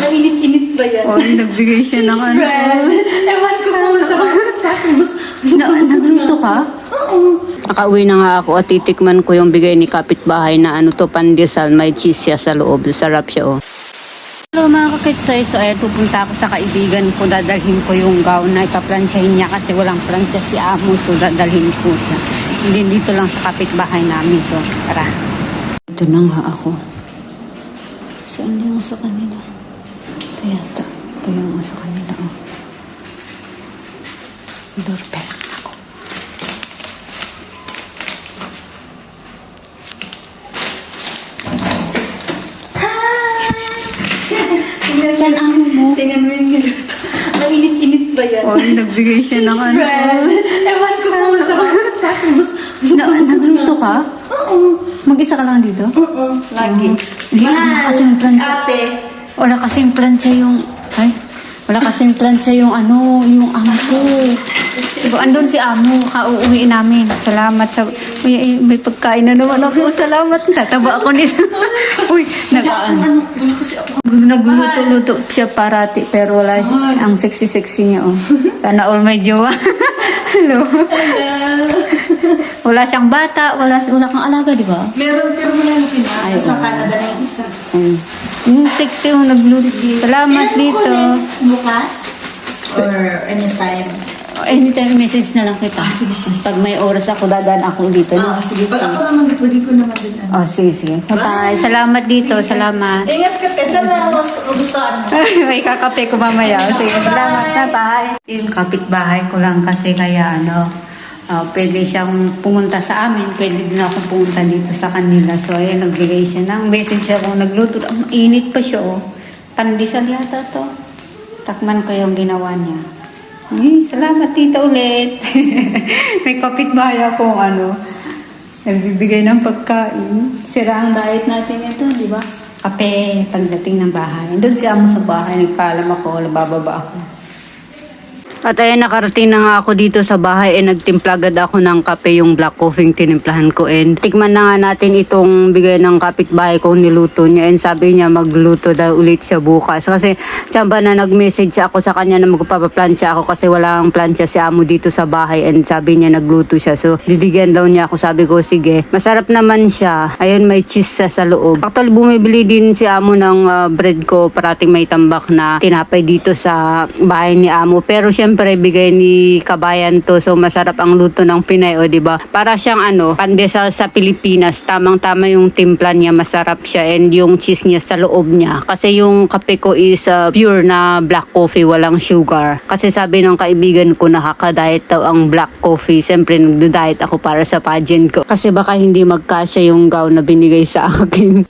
Mainit-init ba yan? Oh, nagbigay siya ng ano. Ewan ko kung masarap sa akin. Na, nagluto ka? Oo. Nakauwi na nga ako at titikman ko yung bigay ni kapitbahay na ano to, pandesal, may cheese siya sa loob. Sarap siya oh. Hello mga kakitsay, so ayan pupunta ako sa kaibigan ko, dadalhin ko yung gown na ipaplansyahin niya kasi walang plansya si Amo, so dadalhin ko siya. Hindi dito lang sa kapitbahay namin, so tara. Ito na nga ako. Saan yung sa kanila? Yung sa kanila, oh. Doorbell ako. Saan amo mo? Tingnan mo yung niluto. Mainit-init ba yan? Oh, nagbigay siya ng ano. Ewan ko kung masarap sa akin. Bus, busog Na, busog na. nagluto ka? Oo. Mag-isa ka lang dito? Oo. Lagi. Plansya. Ate. Wala kasing plansya yung... Ay, wala kasing plansya yung ano, yung amo ko. Diba, andun si amo, kauuwi namin. Salamat sa... Uy, ay, may pagkain na naman ako. Salamat. Tataba ako nito. Uy, nag? Wala kasi ako. Nagluluto-luto siya parati, pero wala siya. Ang sexy-sexy niya, oh. Sana all may jowa. Hello. wala siyang bata, wala, wala kang alaga, di ba? Meron pero wala na kina. Ay, Sa. Canada na yung isa. Ayun. Yung sexy yung nagluluto. Salamat dito. Bukas? Or anytime? Anytime message na lang kita. Ah, sige, sige. Pag may oras ako, dadaan ako dito. Ah, no? sige. Pag ako naman, pwede ko naman din. Oh, sige, sige. Bye. Salamat dito. Salamat. Ingat ka, te. Sana mas gustuhan mo. May kakape ko mamaya. Sige, salamat na. Bye. Yung kapitbahay ko lang kasi kaya ano, ah, pwede siyang pumunta sa amin. Pwede din ako pumunta dito sa kanila. So, ayun, nagbigay siya ng message siya kung nagluto. Ang init pa siya, oh. Pandesal yata to. Takman ko yung ginawa niya. Ay, salamat tita ulit. May kapitbahay akong ano, nagbibigay ng pagkain. Sira ang diet natin ito, di ba? Kape, pagdating ng bahay. Doon si amo sa bahay, nagpaalam ako, nabababa ako. At ayun, nakarating na nga ako dito sa bahay eh nagtimpla agad ako ng kape yung black coffee yung tinimplahan ko. And tikman na nga natin itong bigay ng kapitbahay kong niluto niya. And sabi niya magluto daw ulit siya bukas. Kasi tsamba na nag-message ako sa kanya na magpapaplansya ako kasi walang plansya si amo dito sa bahay. And sabi niya nagluto siya. So bibigyan daw niya ako. Sabi ko sige. Masarap naman siya. Ayun may cheese sa, sa loob. Actually bumibili din si amo ng ah, bread ko. Parating may tambak na tinapay dito sa bahay ni amo. Pero syempre bigay ni kabayan to. So masarap ang luto ng Pinay o di ba? Para siyang ano pandesal sa Pilipinas. Tamang tama yung timpla niya masarap siya. And yung cheese niya sa loob niya. Kasi yung kape ko is ah, pure na black coffee walang sugar. Kasi sabi ng kaibigan ko nakaka-diet daw ang black coffee. Siyempre nagda-diet ako para sa pageant ko. Kasi baka hindi magkasya yung gown na binigay sa akin